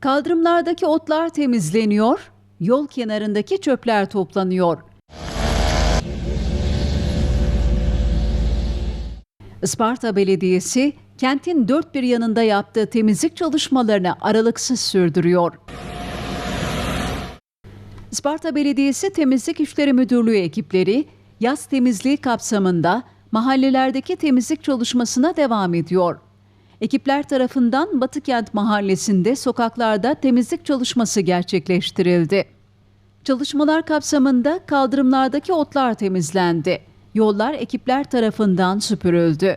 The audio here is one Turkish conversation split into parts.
Kaldırımlardaki otlar temizleniyor, yol kenarındaki çöpler toplanıyor. Isparta Belediyesi kentin dört bir yanında yaptığı temizlik çalışmalarını aralıksız sürdürüyor. Isparta Belediyesi Temizlik İşleri Müdürlüğü ekipleri yaz temizliği kapsamında mahallelerdeki temizlik çalışmasına devam ediyor. Ekipler tarafından Batıkent Mahallesi'nde sokaklarda temizlik çalışması gerçekleştirildi. Çalışmalar kapsamında kaldırımlardaki otlar temizlendi. Yollar ekipler tarafından süpürüldü.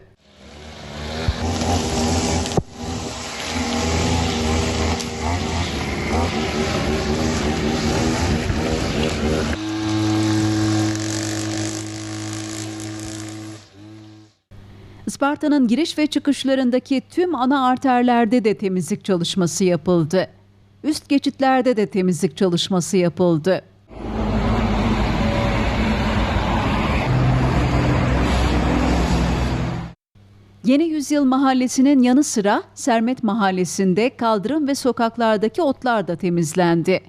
Isparta'nın giriş ve çıkışlarındaki tüm ana arterlerde de temizlik çalışması yapıldı. Üst geçitlerde de temizlik çalışması yapıldı. Yeni Yüzyıl Mahallesi'nin yanı sıra Sermet Mahallesi'nde kaldırım ve sokaklardaki otlar da temizlendi.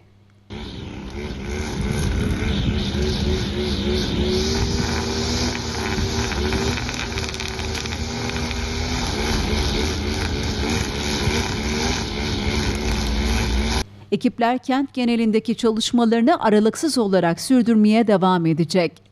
Ekipler kent genelindeki çalışmalarını aralıksız olarak sürdürmeye devam edecek.